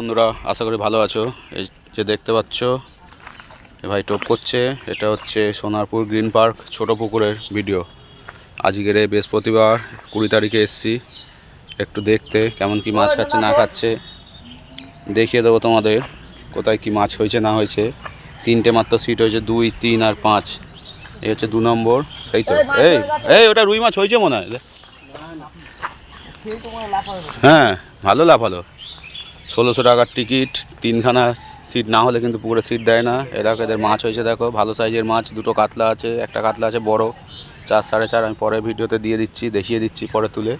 বন্ধুরা, আশা করি ভালো আছো। এই যে দেখতে পাচ্ছ, এ ভাই টোপ করছে। এটা হচ্ছে সোনারপুর গ্রিন পার্ক, ছোট পুকুরের ভিডিও। আজকের এই বৃহস্পতিবার, কুড়ি তারিখে এসছি। একটু দেখতে, কেমন কি মাছ খাচ্ছে, না খাচ্ছে। দেখিয়ে দেবো তোমাদের, কোথায় কি মাছ হয়েছে, না হয়েছে। তিনটে মাত্র সিট হয়েছে, দুই, তিন আর পাঁচ। এই হচ্ছে দু নম্বর, সেই তো। এই এই, ওটা রুই মাছ হয়েছে মনে হয়। হ্যাঁ ভালো লাফালো। ষোলোশো টাকার টিকিট, তিনখানা সিট না হলে কিন্তু পুকুরে সিট দেয় না। এলাকা এদের মাছ হয়েছে, দেখো, ভালো সাইজের মাছ, দুটো কাতলা আছে, একটা কাতলা আছে বড়, চার, সাড়ে চার, আমি পরে ভিডিওতে দিয়ে দিচ্ছি, দেখিয়ে দিচ্ছি পরে তুলে।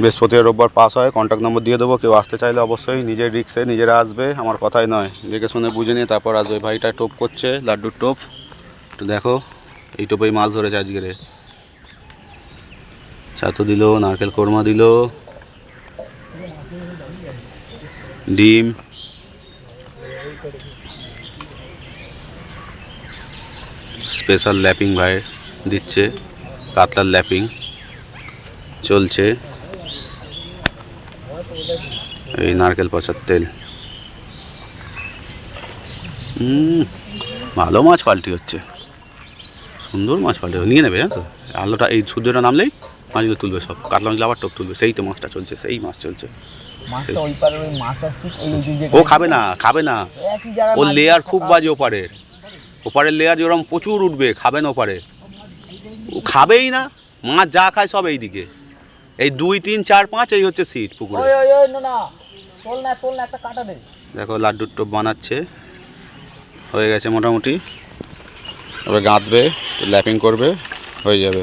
বৃহস্পতিবার রোববার পাস হয় কন্ট্যাক্ট নম্বর দিয়ে দেবো, কেউ আসতে চাইলে অবশ্যই, নিজের রিক্সে নিজেরা আসবে, আমার কথাই নয়। দেখে শুনে বুঝে নিয়ে তারপর আসবে, ভাইটা টোপ করছে, লাড্ডুর টোপ। একটু দেখো, এই টোপেই মাছ ধরেছে আজকেরে। ছাতু দিল, নারকেল কোরমা দিল। ডিম। স্পেশাল ল্যাপিং ভাই দিচ্ছে, কাতলার ল্যাপিং চলছে। এই নারকেল পচার তেল। ভালো মাছ পাল্টি হচ্ছে। সুন্দর মাছ পাল্টি নিয়ে নেবে জানো তো? আলোটা, এই সূর্যটা নামলেই মাছগুলো তুলবে সব কাতলা মাছগুলো আবার টোপ তুলবে সেই তো মাছটা চলছে সেই মাছ চলছে। ও খাবে না খাবে না। ওর লেয়ার খুব বাজে ওপারের ওপারের লেয়ার যেরকম প্রচুর উঠবে খাবে না ওপারে। ও খাবেই না মাছ যা খায় সব এই দিকে এই দুই তিন চার পাঁচ এই হচ্ছে সিট পুকুরে। দেখো লাড্ডুর টোপ বানাচ্ছে। হয়ে গেছে মোটামুটি। এবার গাঁথবে ল্যাপিং করবে হয়ে যাবে।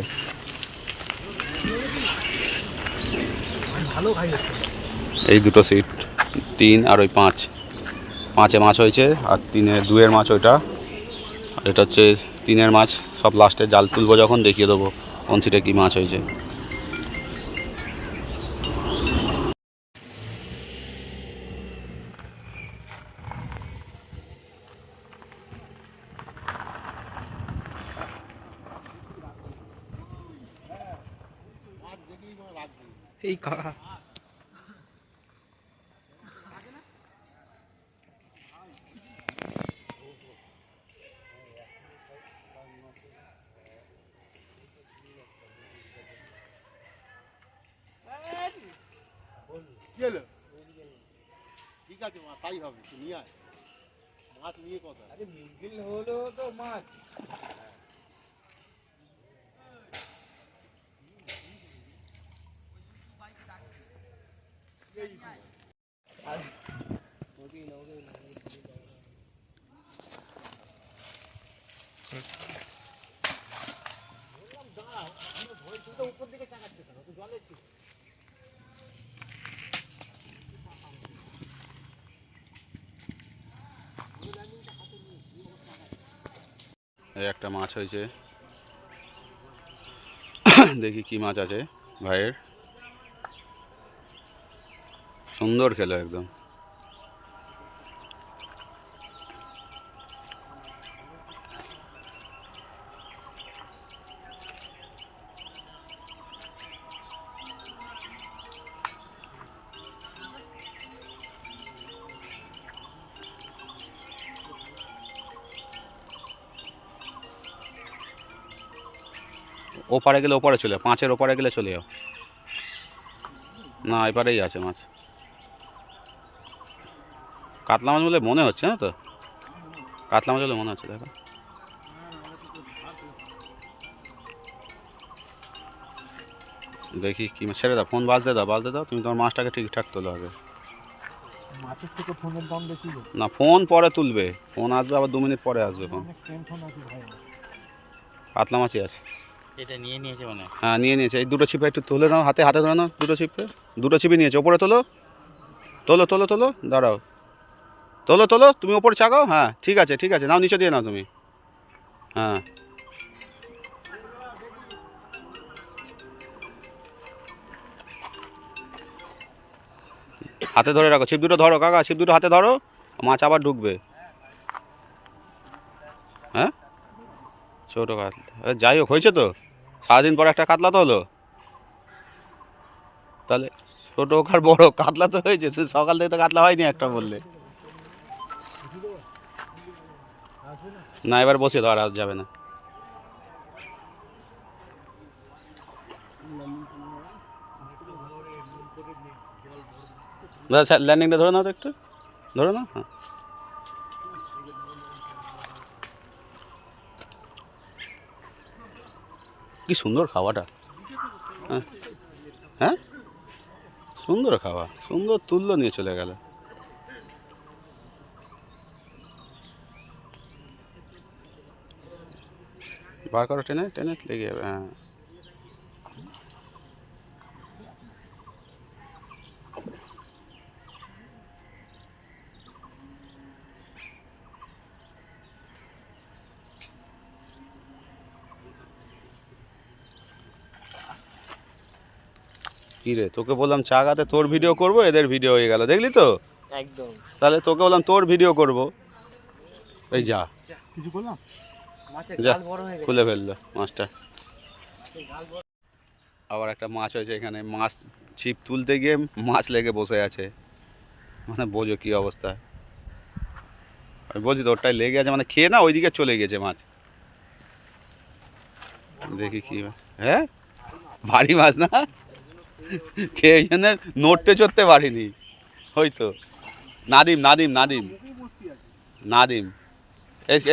এই দুটো সিট তিন আর ওই পাঁচ। পাঁচে মাছ হয়েছে আর তিনে, দুয়ের মাছ ওইটা। এটা হচ্ছে তিনের মাছ, সব লাস্টে জাল তুলবো যখন, দেখিয়ে দেবো কোন সিটে কী মাছ হয়েছে। তাই হবে তুই নিয়ে আয় মাছ নিয়ে কথা আরে মিগিল হলো তো মাছ এই একটা মাছ হয়েছে। দেখি কি মাছ আছে ভাইয়ের। সুন্দর খেলো একদম। ওপারে গেলে ওপারে চলে যাও পাঁচের ওপারে গেলে চলে যাও। না এপারেই আছে মাছ। কাতলা মাছ বলে মনে হচ্ছে না তো? কাতলা মাছ বলে মনে হচ্ছে দেখো। দেখি কি ছেড়ে দাও ফোন বাজতে দাও বাজতে দাও তুমি তোমার মাছটাকে ঠিকঠাক তোলো আগে। না ফোন পরে তুলবে। ফোন আসবে আবার দু মিনিট পরে আসবে ফোন। কাতলা মাছই আছে। এটা নিয়ে নিয়েছে মানে হ্যাঁ। নিয়ে নিয়েছে। এই দুটো ছিপে একটু তুলে নাও, হাতে হাতে ধরে নাও দুটো ছিপে। দুটো ছিপে নিয়েছে। ওপরে তোলো। তোলো তোলো তোলো। দাঁড়াও। তোলো তোলো। তুমি ওপরে চাকাও হ্যাঁ ঠিক আছে ঠিক আছে। নাও, নিচে দিয়ে নাও তুমি। হ্যাঁ। হাতে ধরে রাখো। ছিপ দুটো ধরো, কাকা। ছিপ দুটো হাতে ধরো। মাছ আবার ঢুকবে। ছোটো কাতলা যাই হোক, হয়েছে তো? সারাদিন পর একটা কাতলা তো হলো? তাহলে ছোট হোক আর বড় কাতলা তো হয়েছে তুই সকাল থেকে তো কাতলা হয়নি একটা বললে। না, এবার বসে তো আর যাবে না। ল্যান্ডিংটা ধরে নাও তো একটু। ধরে নাও হ্যাঁ। কি সুন্দর খাওয়াটা? হ্যাঁ? হ্যাঁ? সুন্দর খাওয়া, সুন্দর তুল্য নিয়ে চলে গেল। বার করো ট্রেনে ট্রেনে লেগে যাবে হ্যাঁ। কি রে তোকে বললাম চাগাতে তোর ভিডিও করব এদের ভিডিও হয়ে গেল দেখলি তো? একদম। তাহলে তোকে বললাম তোর ভিডিও করব। এই যা। কিছু মাছের যা হয়ে খুলে ফেলল মাছটা। আবার একটা মাছ হয়েছে এখানে মাছ ছিপ তুলতে গিয়ে মাছ লেগে বসে আছে। মানে বোঝো কী অবস্থা। আমি বলছি তো ওটাই লেগে আছে মানে খেয়ে না ওইদিকে চলে গেছে মাছ। দেখি কি হ্যাঁ? ভারী মাছ না? খেয়ে এই জন্য নড়তে চড়তে পারিনি। হয়তো। নাদিম নাদিম নাদিম। নাদিম।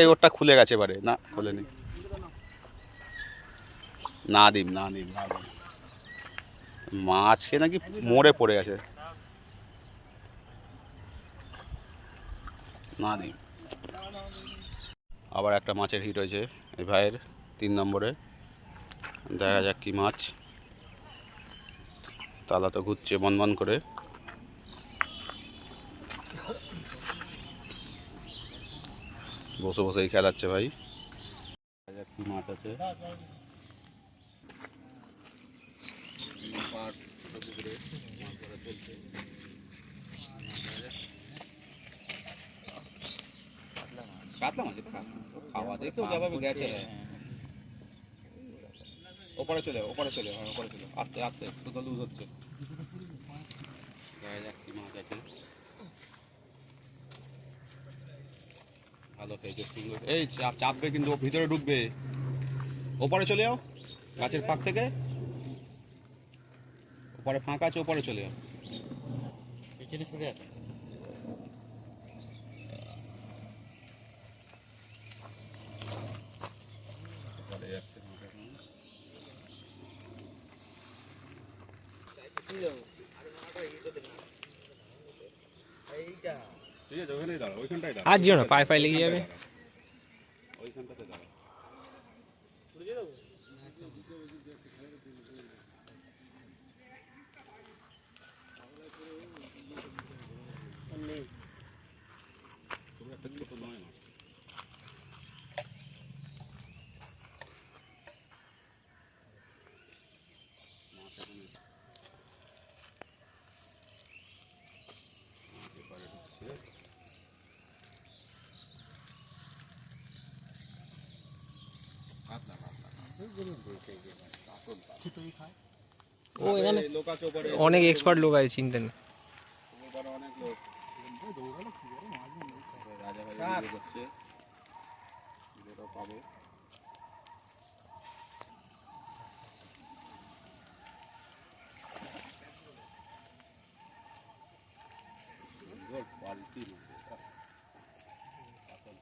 এই ওরটা খুলে গেছে এবারে। না খুলেনি নাদিম নাদিম নাদিম। মাছকে নাকি মরে পড়ে গেছে। নাদিম। আবার একটা মাছের হিট হয়েছে। এই ভাইয়ের তিন নম্বরে। দেখা যাক কি মাছ। তালা তো ঘুরছে বন করে। বসে বসেই খেলাচ্ছে ভাই। কি মাছ আছে কাতলা মাছ। খাওয়া দেখেও যেভাবে গেছে। ওপরে চলে ওপরে চলে হ্যাঁ ওপরে চলে আস্তে আস্তে শুধু লুজ হচ্ছে। দেখা যাক কি মাছ আছে। ভালো খেয়েছে সুন্দর এই চাপ চাপবে কিন্তু ও ভিতরে ঢুকবে। ওপরে চলে যাও গাছের ফাঁক থেকে। ওপরে ফাঁকা আছে ওপরে চলে যাও এখানে সরে আসে। আর যেও না পায়ে পায়ে লেগে যাবে ওইখানটাতে দাঁড়া খুব একটা ছোট নয় মাছ। মাছ এখন মাছ এপারে ঢুকছে। পাতলা, পাতলা। ও এখানে লোক আছে ওপারে অনেক এক্সপার্ট লোক আছে চিন্তা নেই ওপারে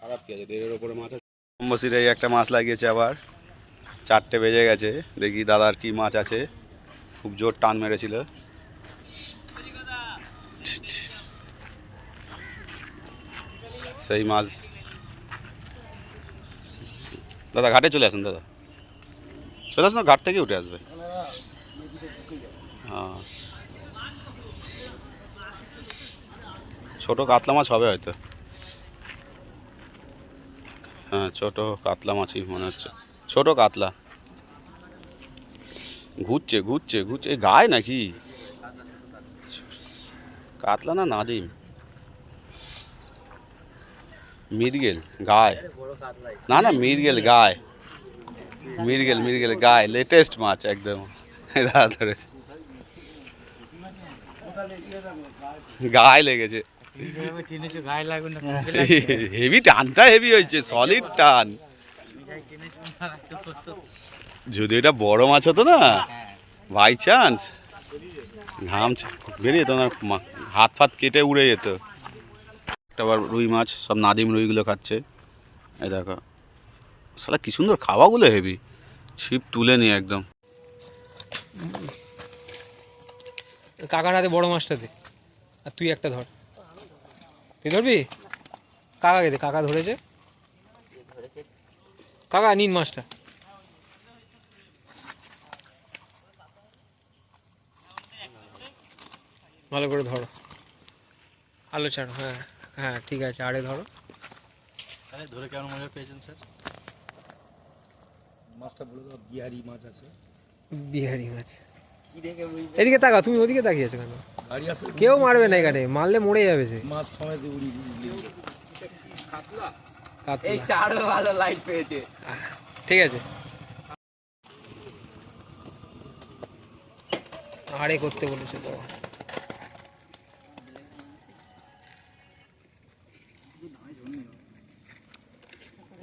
খারাপ কি আছে? দেড়ের মাছ আছে? একটা মাছ লাগিয়েছে আবার। চারটে বেজে গেছে। দেখি দাদার কি মাছ আছে। খুব জোর টান মেরেছিল। সেই মাছ। দাদা, ঘাটে চলে আসুন দাদা। চলে আসুন, ঘাট থেকে উঠে আসবে। হ্যাঁ। ছোট কাতলা মাছ হবে হয়তো। হ্যাঁ ছোট কাতলা মাছই মনে হচ্ছে। ছোট কাতলা। ঘুরছে ঘুরছে ঘুরছে। গায়ে নাকি? কাতলা না নাদিম? মিরগেল গায়ে। না না মিরগেল গায়। মিরগেল মিরগেল গায়ে। লেটেস্ট মাছ একদম। ধরেছে। গায়ে লেগেছে। হেভি টানটা হেভি হয়েছে সলিড টান। যদি এটা বড় মাছ হতো না বাই চান্স ঘাম বেরিয়ে যেত না হাত ফাত কেটে উড়ে যেত। একটা আবার রুই মাছ সব নাদিম রুইগুলো খাচ্ছে। এই দেখো সালা কি সুন্দর খাওয়াগুলো হেভি ছিপ তুলে নিয়ে একদম। কাকার হাতে বড় মাছটা দে। আর তুই একটা ধর। তুই ধরবি? কাকাকে দে কাকা ধরেছে? কাকা নিন মাছটা। ভালো করে ধরো। আলো ছাড়ো হ্যাঁ হ্যাঁ ঠিক আছে আরে ধরো। ধরে কেমন মজা পেয়েছেন স্যার? মাছটা বলে দাও বিহারি মাছ আছে। বিহারি মাছ। এদিকে তাকা তুমি ওদিকে তাকিয়েছো কেন? কেউ মারবে না এখানে মারলে মরে যাবে সে। মাছ সময় উড়ি কাতলা। ভালো লাইট পেয়েছে। ঠিক আছে। আরে করতে বলেছে তো।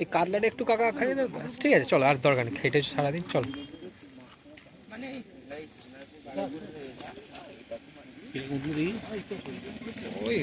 এই কাতলাটা একটু কাকা খাই না ঠিক আছে চলো আর দরকার নেই খেটে সারাদিন চলো। ওই